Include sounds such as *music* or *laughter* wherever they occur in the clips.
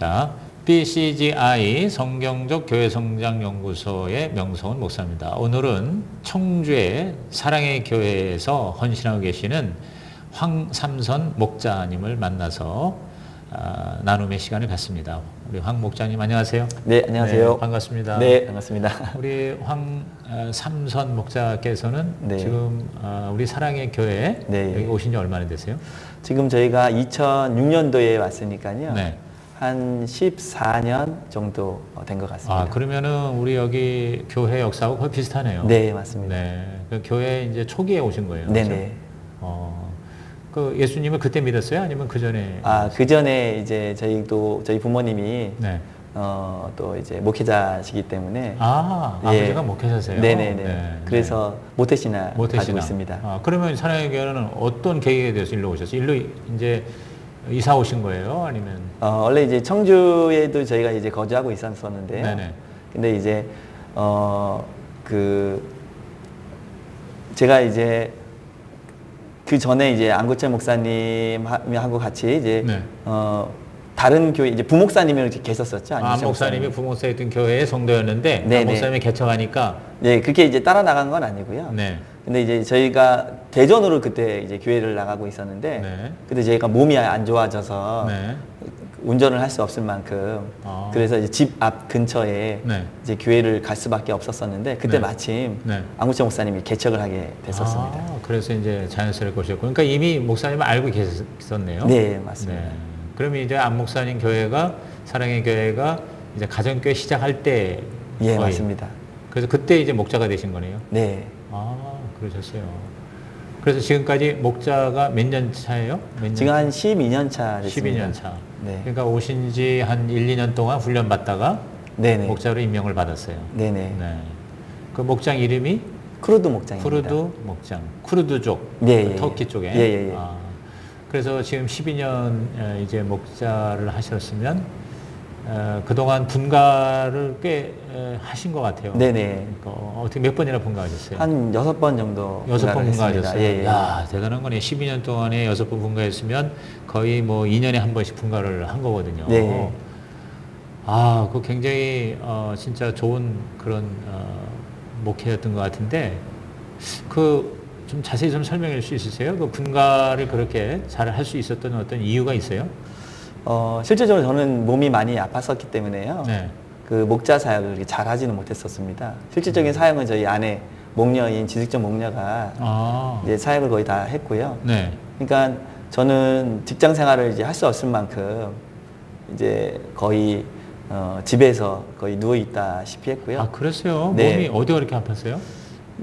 자, BCGI 성경적 교회 성장 연구소의 명성은 목사입니다. 오늘은 청주의 사랑의 교회에서 헌신하고 계시는 황삼선 목자님을 만나서 아, 나눔의 시간을 갖습니다. 우리 황 목자님 안녕하세요. 네, 안녕하세요. 네, 반갑습니다. 네, 반갑습니다. *laughs* 우리 황 어, 삼선 목자께서는 네. 지금 어, 우리 사랑의 교회 네. 여기 오신 지 얼마나 되세요? 지금 저희가 2006년도에 왔으니까요. 네. 한 14년 정도 된 것 같습니다. 아 그러면은 우리 여기 교회 역사하고 거의 비슷하네요. 네, 맞습니다. 네. 그 교회 이제 초기에 오신 거예요. 네? 네. 어, 그 예수님을 그때 믿었어요? 아니면 그 전에? 아, 그 전에 이제 저희도 저희 부모님이 네. 어, 또 이제 목회자시기 때문에 아, 예. 아버지가 목회자세요? 네, 네, 네. 그래서 모태신앙 가지고 모태신앙. 있습니다. 아, 그러면 사랑의 교회는 어떤 계기에 대해서 일로 오셨어요? 일로 이제 이사 오신 거예요? 아니면? 어, 원래 이제 청주에도 저희가 이제 거주하고 있었는데요. 네네. 근데 이제 어 그 제가 이제 그 전에 이제 안구채 목사님하고 같이 이제 네. 어 다른 교회 이제 부목사님이 이렇게 계셨었죠. 아, 목사님이 부목사였던 교회의 성도였는데 네. 목사님이 개척하니까 네, 그렇게 이제 따라 나간 건 아니고요. 네. 근데 이제 저희가 대전으로 그때 이제 교회를 나가고 있었는데 네. 그때 저희가 몸이 안 좋아져서 네. 운전을 할 수 없을 만큼 아. 그래서 이제 집 앞 근처에 네. 이제 교회를 갈 수밖에 없었었는데 그때 네. 마침 네. 안구채 목사님이 개척을 하게 됐었습니다. 아, 그래서 이제 자연스럽게 오셨고, 그러니까 이미 목사님을 알고 계셨었네요. 네, 맞습니다. 네. 그러면 이제 안 목사님 교회가 사랑의 교회가 이제 가정교회 시작할 때 예, 거의. 맞습니다. 그래서 그때 이제 목자가 되신 거네요. 네. 아, 그러셨어요. 그래서 지금까지 목자가 몇 년 차예요? 몇 년? 지금 한 12년 차 됐습니다. 12년 차. 네. 그러니까 오신 지 한 1, 2년 동안 훈련 받다가 네네. 목자로 임명을 받았어요. 네네. 네. 그 목장 이름이 크루드 목장입니다. 쿠르드 목장, 쿠르드족, 예, 그 예, 터키 예. 쪽에. 예, 예, 예. 아, 그래서 지금 12년 이제 목자를 하셨으면 어, 그동안 분가를 꽤 에, 하신 것 같아요. 네네. 그러니까 어떻게 몇 번이나 분가하셨어요? 한 여섯 번 정도 여섯 번 분가를 했습니다. 분가하셨어요. 예, 예. 야 대단한 거네. 12년 동안에 여섯 번 분가했으면 거의 뭐 2년에 한 번씩 분가를 한 거거든요. 네. 아, 그 굉장히 어, 진짜 좋은 그런 어, 목회였던 것 같은데 그 좀 자세히 좀 설명해 줄 수 있으세요? 그 분가를 그렇게 잘 할 수 있었던 어떤 이유가 있어요? 어, 실제적으로 저는 몸이 많이 아팠었기 때문에요. 네. 그 목자 사역을 그렇게 잘 하지는 못했었습니다. 실질적인 사역은 저희 아내 목녀인 지식적 목녀가 아, 이제 사역을 거의 다 했고요. 네. 그러니까 저는 직장 생활을 이제 할 수 없을 만큼 이제 거의 어, 집에서 거의 누워 있다시피 했고요. 아, 그랬어요? 네. 몸이 어디가 그렇게 아팠어요?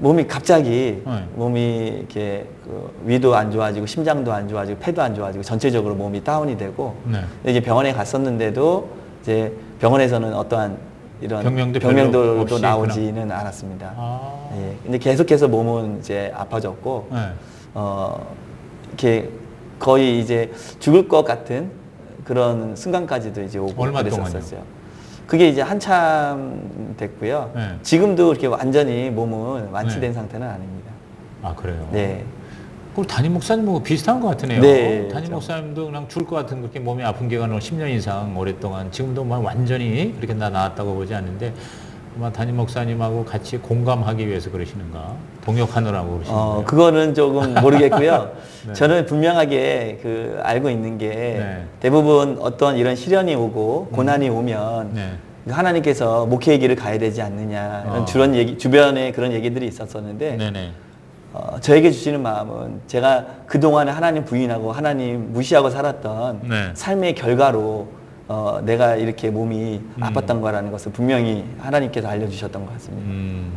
몸이 갑자기 네. 몸이 이렇게 그 위도 안 좋아지고 심장도 안 좋아지고 폐도 안 좋아지고 전체적으로 몸이 다운이 되고 네. 이제 병원에 갔었는데도 이제 병원에서는 어떠한 이런 병명도 없이 나오지는 않았습니다. 아, 예. 근데 계속해서 몸은 이제 아파졌고 네. 어 이렇게 거의 이제 죽을 것 같은 그런 순간까지도 이제 오고 얼마 그랬었어요. 그게 이제 한참 됐고요. 네. 지금도 그렇게 완전히 몸은 완치된 네. 상태는 아닙니다. 아, 그래요? 네. 그 담임 목사님하고 비슷한 것 같으네요. 네, 담임 그렇죠. 목사님도 그냥 죽을 것 같은 그렇게 몸이 아픈 기간을 10년 이상 오랫동안 지금도 뭐 완전히 그렇게 나 나았다고 보지 않는데 아마 담임 목사님하고 같이 공감하기 위해서 그러시는가 동역하느라고 그러시는가 어, 그거는 조금 모르겠고요. *laughs* 네. 저는 분명하게 그 알고 있는 게 네. 대부분 어떤 이런 시련이 오고 고난이 오면 네. 하나님께서 목회의 길을 가야 되지 않느냐 이런 어. 주변 얘기 주변에 그런 얘기들이 있었었는데 네네. 어, 저에게 주시는 마음은 제가 그동안에 하나님 부인하고 하나님 무시하고 살았던 네. 삶의 결과로 어, 내가 이렇게 몸이 음. 아팠던 거라는 것을 분명히 하나님께서 알려주셨던 것 같습니다. 음,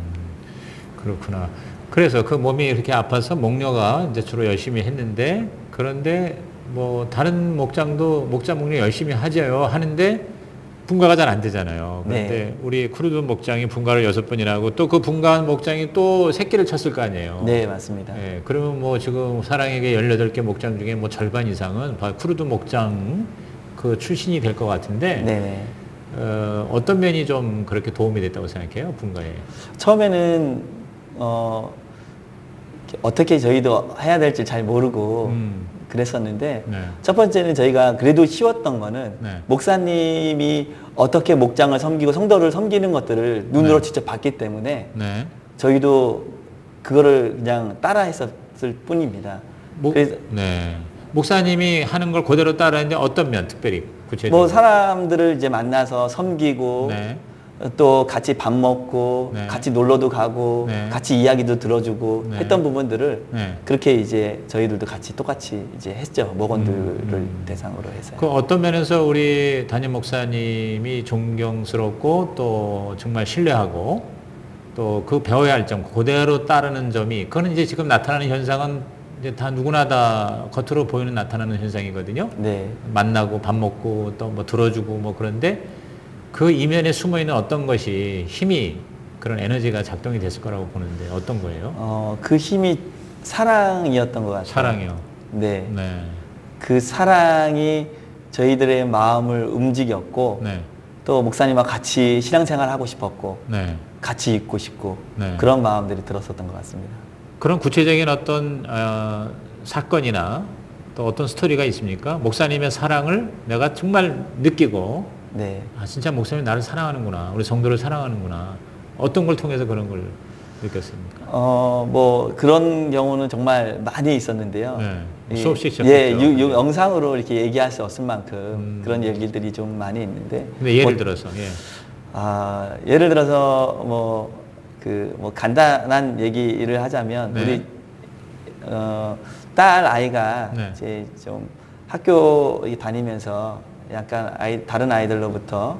그렇구나. 그래서 그 몸이 이렇게 아파서 목녀가 이제 주로 열심히 했는데 그런데 뭐 다른 목장도 목자 목녀 열심히 하죠요 하는데 분가가 잘 안 되잖아요. 그런데 네. 우리 크루드 목장이 분가를 여섯 번이나 하고 또 그 분가한 목장이 또 새끼를 쳤을 거 아니에요. 네, 맞습니다. 예, 그러면 뭐 지금 사랑에게 18개 목장 중에 뭐 절반 이상은 크루드 목장 그 출신이 될 것 같은데 네. 어, 어떤 면이 좀 그렇게 도움이 됐다고 생각해요 분가에? 처음에는 어, 어떻게 저희도 해야 될지 잘 모르고 음. 그랬었는데 네. 첫 번째는 저희가 그래도 쉬웠던 거는 네. 목사님이 어떻게 목장을 섬기고 성도를 섬기는 것들을 눈으로 네. 직접 봤기 때문에 네. 저희도 그거를 그냥 따라 했었을 뿐입니다. 목, 그래서 네. 목사님이 하는 걸 그대로 따라했는데 어떤 면 특별히 구체적으로? 뭐 사람들을 이제 만나서 섬기고 네. 또 같이 밥 먹고 네. 같이 놀러도 가고 네. 같이 이야기도 들어주고 네. 했던 부분들을 네. 그렇게 이제 저희들도 같이 똑같이 이제 했죠 목원들을 음, 음. 대상으로 해서 그 어떤 면에서 우리 담임 목사님이 존경스럽고 또 정말 신뢰하고 또 그 배워야 할 점 그대로 따르는 점이 그거는 이제 지금 나타나는 현상은 이제 다 누구나 다 겉으로 보이는 나타나는 현상이거든요. 네 만나고 밥 먹고 또 뭐 들어주고 뭐 그런데 그 이면에 숨어 있는 어떤 것이 힘이 그런 에너지가 작동이 됐을 거라고 보는데 어떤 거예요? 어, 그 힘이 사랑이었던 것 같아요. 사랑이요. 네. 네. 그 사랑이 저희들의 마음을 움직였고 네. 또 목사님과 같이 신앙생활 하고 싶었고 네. 같이 있고 싶고 네. 그런 마음들이 들었었던 것 같습니다. 그런 구체적인 어떤 어, 사건이나 또 어떤 스토리가 있습니까? 목사님의 사랑을 내가 정말 느끼고 네. 아 진짜 목사님이 나를 사랑하는구나 우리 성도를 사랑하는구나 어떤 걸 통해서 그런 걸 느꼈습니까? 어, 뭐 그런 경우는 정말 많이 있었는데요. 네. 이- 수없이 있었겠죠. 예, 유, 유, 영상으로 이렇게 얘기할 수 없을 만큼 음. 그런 얘기들이 좀 많이 있는데. 근데 예를 뭐, 들어서 예. 아, 예를 들어서 뭐 그 뭐 간단한 얘기를 하자면 네. 우리 어, 딸 아이가 네. 이제 좀 학교 다니면서 약간 아이 다른 아이들로부터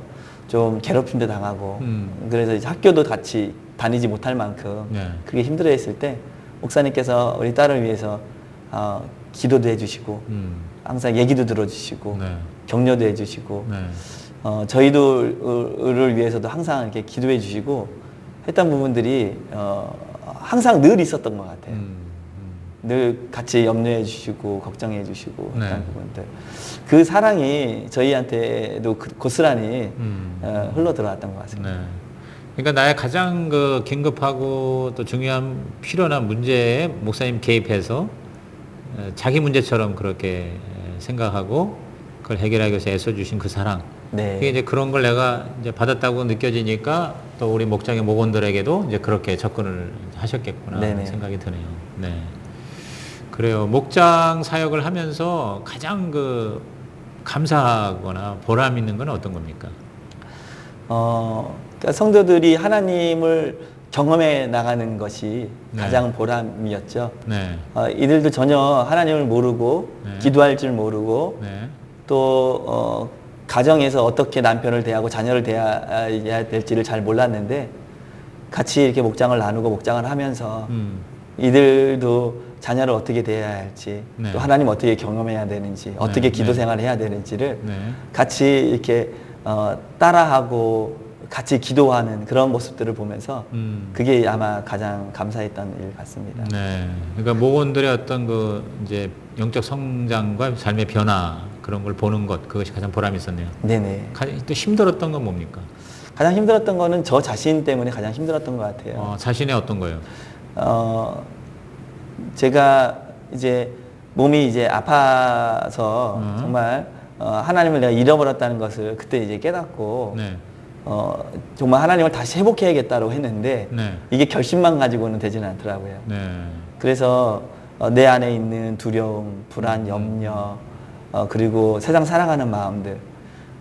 좀 괴롭힘도 당하고 음. 그래서 이제 학교도 같이 다니지 못할 만큼 네. 그게 힘들어했을 때 목사님께서 우리 딸을 위해서 어, 기도도 해주시고 음. 항상 얘기도 들어주시고 네. 격려도 해주시고 네. 어, 저희들을 위해서도 항상 이렇게 기도해 주시고 했던 부분들이 어, 항상 늘 있었던 것 같아요. 음. 늘 같이 염려해 주시고 걱정해 주시고 네. 했던 부분들. 그 사랑이 저희한테도 그- 고스란히 음. 어, 흘러 들어왔던 것 같습니다. 네. 그러니까 나의 가장 그 긴급하고 또 중요한 필요한 문제에 목사님 개입해서 에, 자기 문제처럼 그렇게 에, 생각하고 그걸 해결하기 위해서 애써주신 그 사랑. 네. 그게 이제 그런 걸 내가 이제 받았다고 느껴지니까 또 우리 목장의 목원들에게도 이제 그렇게 접근을 하셨겠구나 네네. 생각이 드네요. 네. 그래요. 목장 사역을 하면서 가장 그 감사하거나 보람 있는 건 어떤 겁니까? 어, 그러니까 성도들이 하나님을 경험해 나가는 것이 네. 가장 보람이었죠. 네. 어, 이들도 전혀 하나님을 모르고 네. 기도할 줄 모르고 네. 또 어, 가정에서 어떻게 남편을 대하고 자녀를 대해야 될지를 잘 몰랐는데 같이 이렇게 목장을 나누고 목장을 하면서 음. 이들도 자녀를 어떻게 대해야 할지 네. 또 하나님 어떻게 경험해야 되는지 어떻게 기도 네. 생활을 해야 되는지를 네. 같이 이렇게 어, 따라하고 같이 기도하는 그런 모습들을 보면서 음. 그게 아마 가장 감사했던 일 같습니다. 네. 그러니까 목원들의 어떤 그 이제 영적 성장과 삶의 변화 그런 걸 보는 것 그것이 가장 보람이 있었네요. 네네. 가장 또 힘들었던 건 뭡니까? 가장 힘들었던 거는 저 자신 때문에 가장 힘들었던 것 같아요. 어, 자신의 어떤 거요? 어, 제가 이제 몸이 이제 아파서 음. 정말 어, 하나님을 내가 잃어버렸다는 것을 그때 이제 깨닫고 네. 어, 정말 하나님을 다시 회복해야겠다고 했는데 네. 이게 결심만 가지고는 되지는 않더라고요. 네. 그래서 어, 내 안에 있는 두려움, 음. 불안, 염려, 어, 그리고 세상 사랑하는 마음들,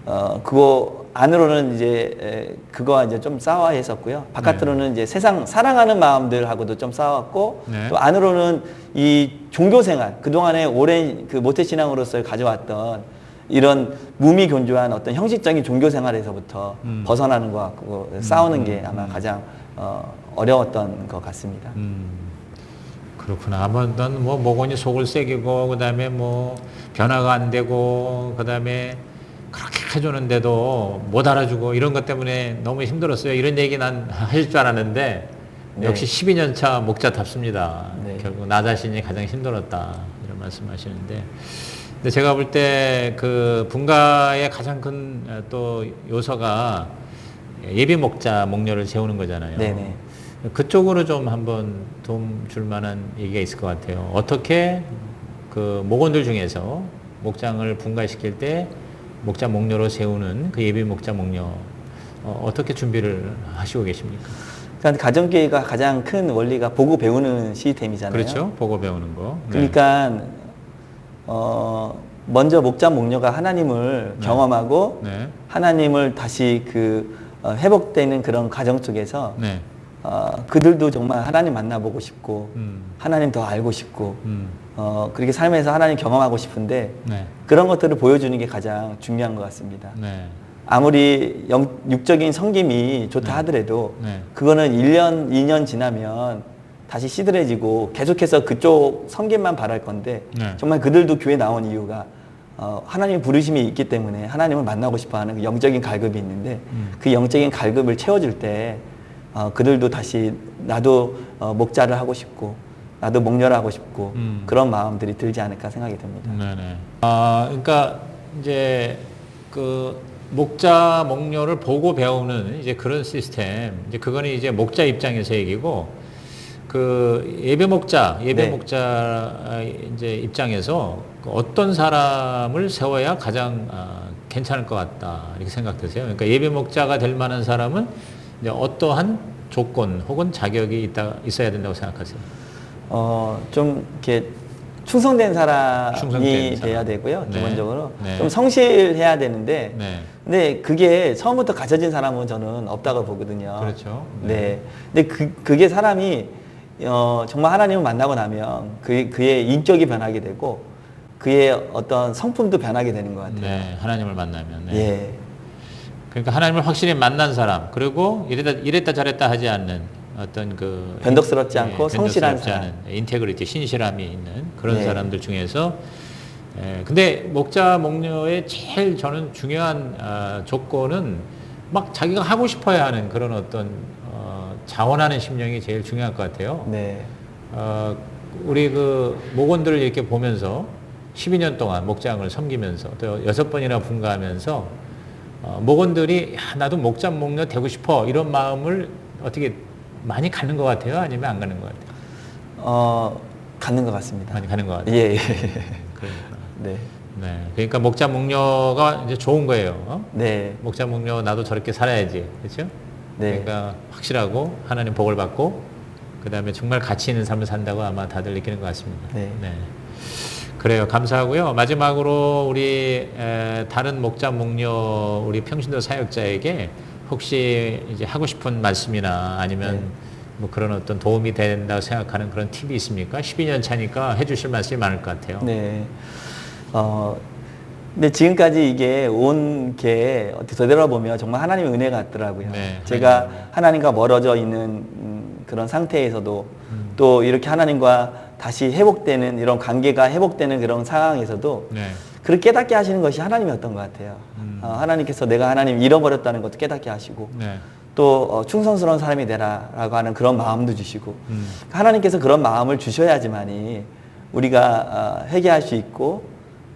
어, 그거 안으로는 이제 에, 그거와 이제 좀 싸워야 했었고요. 바깥으로는 이제 세상 사랑하는 마음들하고도 좀 싸웠고 네. 또 안으로는 이 종교 생활 그 동안에 오랜 그 모태 신앙으로서 가져왔던 이런 무미 견조한 어떤 형식적인 종교 생활에서부터 음. 벗어나는 것 같고 싸우는 게 아마 가장 어, 어려웠던 것 같습니다. 음. 그렇구나. 아마 난뭐 목원이 속을 새기고 그다음에 뭐 변화가 안 되고 그다음에 그렇게 해주는데도 못 알아주고 이런 것 때문에 너무 힘들었어요. 이런 얘기 난 하실 줄 알았는데 네. 역시 12년 차 목자답습니다. 네. 결국 나 자신이 가장 힘들었다 이런 말씀하시는데 근데 제가 볼 때 그 분가의 가장 큰 또 요소가 예비 목자 목녀를 세우는 거잖아요. 네네. 그쪽으로 좀 한번 도움 줄 만한 얘기가 있을 것 같아요. 어떻게 그 목원들 중에서 목장을 분가시킬 때 목자 목료로 세우는 그 예비 목자 목료 어, 어떻게 준비를 하시고 계십니까? 그러니까 가정교회가 가장 큰 원리가 보고 배우는 시스템이잖아요. 그렇죠. 보고 배우는 거. 네. 그러니까 어 먼저 목자 목녀가 하나님을 네. 경험하고 네. 하나님을 다시 그 어, 회복되는 그런 과정 속에서 네. 어, 그들도 정말 하나님 만나보고 싶고 음. 하나님 더 알고 싶고 음. 어, 그렇게 삶에서 하나님 경험하고 싶은데 네. 그런 것들을 보여주는 게 가장 중요한 것 같습니다. 네. 아무리 영, 육적인 성김이 좋다 네. 하더라도 네. 그거는 1년, 2년 지나면 다시 시들해지고 계속해서 그쪽 성김만 바랄 건데 네. 정말 그들도 교회 나온 이유가 어, 하나님의 부르심이 있기 때문에 하나님을 만나고 싶어 하는 그 영적인 갈급이 있는데 음. 그 영적인 갈급을 채워줄 때 어, 그들도 다시 나도 어, 목자를 하고 싶고 나도 목녀를 하고 싶고 음. 그런 마음들이 들지 않을까 생각이 듭니다. 네네. 아, 그러니까 이제 그 목자 목료를 보고 배우는 이제 그런 시스템. 이제 그거는 이제 목자 입장에서 얘기고 그 예배 목자, 예배 네. 목자 이제 입장에서 그 어떤 사람을 세워야 가장 아, 괜찮을 것 같다 이렇게 생각되세요. 그러니까 예배 목자가 될 만한 사람은 어떠한 조건 혹은 자격이 있다 있어야 된다고 생각하세요. 어, 좀 이렇게 충성된 사람이 충성된 사람. 돼야 되고요. 네. 기본적으로 네. 좀 성실해야 되는데 네. 근데 그게 처음부터 갖춰진 사람은 저는 없다고 보거든요. 그렇죠. 네. 근데 그, 그게 사람이 어, 정말 하나님을 만나고 나면 그, 그의 인격이 변하게 되고 그의 어떤 성품도 변하게 되는 것 같아요. 네, 하나님을 만나면. 네. 예. 그러니까 하나님을 확실히 만난 사람, 그리고 이랬다, 이랬다 저랬다 하지 않는 어떤 그 변덕스럽지 않고 성실한 사람. 않은 인테그리티, 신실함이 있는 그런 네. 사람들 중에서 예, 근데 목자 목녀의 제일 저는 중요한 아, 조건은 막 자기가 하고 싶어야 하는 그런 어떤 어, 자원하는 심령이 제일 중요할 것 같아요. 네. 어, 우리 그 목원들을 이렇게 보면서 12년 동안 목장을 섬기면서 또 여섯 번이나 분가하면서 어, 목원들이 야, 나도 목자 목녀 되고 싶어 이런 마음을 어떻게 많이 갖는 것 같아요? 아니면 안 갖는 것 같아요? 어, 갖는 것 같습니다. 많이 갖는 것 같아요. 예, 예. 그러니까. 네. 네. 그러니까 목자 목녀가 이제 좋은 거예요. 어? 네. 목자 목녀 나도 저렇게 살아야지. 그렇죠? 네. 그러니까 확실하고 하나님 복을 받고 그다음에 정말 가치 있는 삶을 산다고 아마 다들 느끼는 것 같습니다. 네. 그래요. 감사하고요. 마지막으로 우리 에, 다른 목자 목녀 우리 평신도 사역자에게 혹시 이제 하고 싶은 말씀이나 아니면 네. 뭐 그런 어떤 도움이 된다고 생각하는 그런 팁이 있습니까? 12년 차니까 해주실 말씀이 많을 것 같아요. 네. 어, 근데 지금까지 이게 온 게 어떻게 되돌아보면 정말 하나님의 은혜 같더라고요. 네, 제가 하나님과 멀어져 있는 음, 그런 상태에서도 음. 또 이렇게 하나님과 다시 회복되는 이런 관계가 회복되는 그런 상황에서도 네. 그렇게 깨닫게 하시는 것이 하나님이었던 것 같아요. 음. 어, 하나님께서 내가 하나님 잃어버렸다는 것도 깨닫게 하시고 네. 또 어, 충성스러운 사람이 되라라고 하는 그런 마음도 주시고 음. 하나님께서 그런 마음을 주셔야지만이 우리가 어, 회개할 수 있고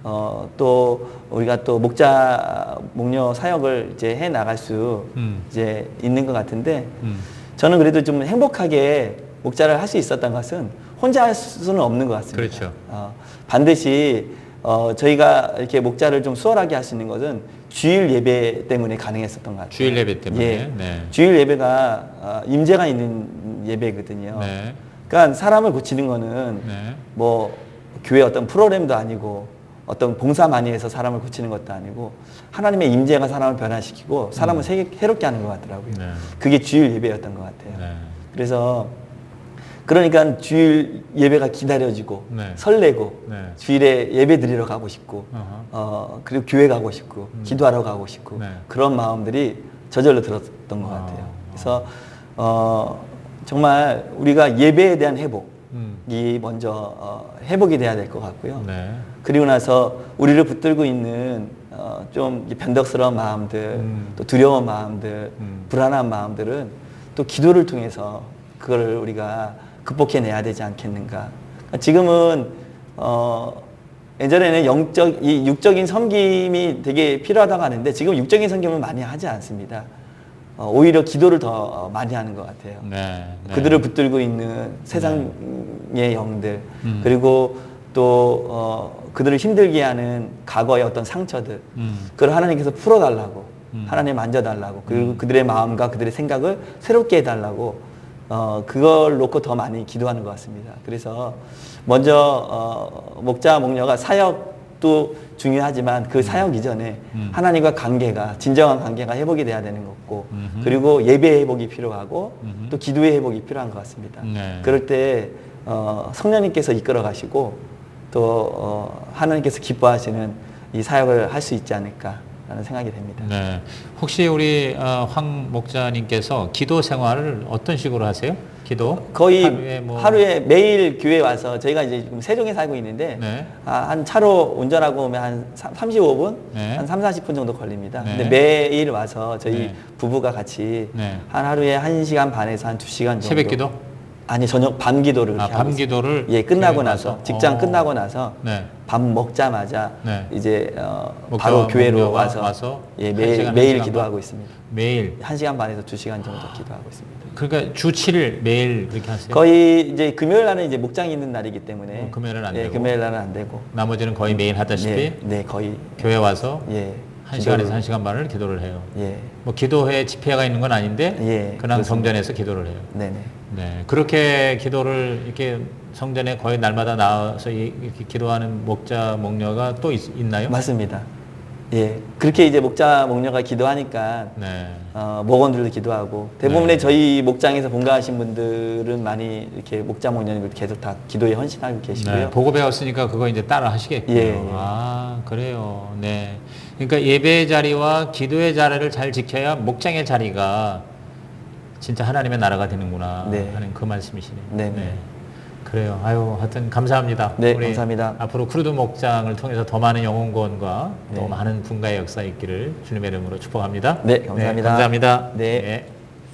어, 또 우리가 또 목자 목녀 사역을 이제 해 나갈 수 음. 이제 있는 것 같은데 음. 저는 그래도 좀 행복하게 목자를 할 수 있었던 것은 혼자 할 수는 없는 것 같습니다. 그렇죠. 어, 반드시 어, 저희가 이렇게 목자를 좀 수월하게 할 수 있는 것은 주일 예배 때문에 가능했었던 것 같아요. 주일 예배 때문에. 예. 네. 주일 예배가 어, 임재가 있는 예배거든요. 네. 그러니까 사람을 고치는 거는 네. 뭐 교회 어떤 프로그램도 아니고 어떤 봉사 많이 해서 사람을 고치는 것도 아니고 하나님의 임재가 사람을 변화시키고 사람을 세- 새롭게 하는 것 같더라고요. 네. 그게 주일 예배였던 것 같아요. 네. 그래서 그러니까 주일 예배가 기다려지고 네. 설레고 네. 주일에 예배 드리러 가고 싶고 어허. 어 그리고 교회 가고 싶고 음. 기도하러 가고 싶고 네. 그런 마음들이 저절로 들었던 것 어. 같아요. 그래서 어 정말 우리가 예배에 대한 회복이 음. 먼저 어, 회복이 돼야 될 것 같고요. 네. 그리고 나서 우리를 붙들고 있는 어, 좀 변덕스러운 마음들, 음. 또 두려운 마음들, 음. 불안한 마음들은 또 기도를 통해서 그거를 우리가 극복해내야 되지 않겠는가. 그러니까 지금은 어, 예전에는 영적, 이 육적인 섬김이 되게 필요하다고 하는데 지금 육적인 섬김을 많이 하지 않습니다. 어, 오히려 기도를 더 어, 많이 하는 것 같아요. 네. 네. 그들을 붙들고 있는 세상의 영들 음. 그리고 또 어, 그들을 힘들게 하는 과거의 어떤 상처들 음. 그걸 하나님께서 풀어달라고 음. 하나님 만져달라고 그리고 그들의 마음과 그들의 생각을 새롭게 해달라고 어, 그걸 놓고 더 많이 기도하는 것 같습니다. 그래서 먼저 어, 목자 목녀가 사역도 중요하지만 그 사역 이전에 음. 하나님과 관계가 진정한 관계가 회복이 돼야 되는 거고 음흠. 그리고 예배 회복이 필요하고 음흠. 또 기도의 회복이 필요한 것 같습니다. 네. 그럴 때 어, 성령님께서 이끌어 가시고 또 어, 하나님께서 기뻐하시는 이 사역을 할 수 있지 않을까 라는 생각이 됩니다. 네. 혹시 우리 어, 황 목자님께서 기도 생활을 어떤 식으로 하세요? 기도? 거의 하루에 뭐 하루에 매일 교회 와서 저희가 이제 지금 세종에 살고 있는데 네. 아, 한 차로 운전하고 오면 한 35분, 네. 한 3, 40분 정도 걸립니다. 네. 근데 매일 와서 저희 네. 부부가 같이 네. 한 하루에 1시간 반에서 한 2시간 정도 새벽 기도? 아니 저녁 밤 기도를 아, 이렇게 밤. 기도를 예, 끝나고 나서? 직장 어. 끝나고 나서 네. 밥 먹자마자 네. 이제 어, 바로 교회로 와서, 와서 예, 한 매일 시간, 한 매일 시간 기도하고 반? 있습니다. 매일. 1시간 반에서 2시간 정도 기도하고 있습니다. 그러니까 주 7일 매일 그렇게 하세요? 거의 이제 금요일 날은 이제 목장이 있는 날이기 때문에 어, 금요일은 안 예, 되고. 금요일 날은 안 되고 나머지는 거의 매일 하다시피 네, 네, 거의 교회 와서 예. 한 시간에서 기도를- 한 시간 반을 기도를 해요. 예. 뭐 기도회 집회가 있는 건 아닌데 예, 그냥. 성전에서 기도를 해요. 네, 네. 네, 그렇게 기도를 이렇게 성전에 거의 날마다 나와서 이- 이렇게 기도하는 목자 목녀가 또 있, 나요 맞습니다. 예. 그렇게 이제 목자 목녀가 기도하니까 네, 어, 목원들도 기도하고 대부분의 네. 저희 목장에서 본가하신 분들은 많이 이렇게 목자 목녀님들 계속 다 기도에 헌신하고 계시고요. 네, 보고 배웠으니까 그거 이제 따라 하시겠군요. 예, 예. 아, 그래요. 네. 그러니까 예배의 자리와 기도의 자리를 잘 지켜야 목장의 자리가 진짜 하나님의 나라가 되는구나 네. 하는 그 말씀이시네요. 네, 네. 그래요. 아유, 하여튼 감사합니다. 네, 감사합니다. 앞으로 크루드 목장을 통해서 더 많은 영혼 구원과 더 네. 많은 분가의 역사 있기를 주님의 이름으로 축복합니다. 네, 감사합니다. 감사합니다. 네. 네.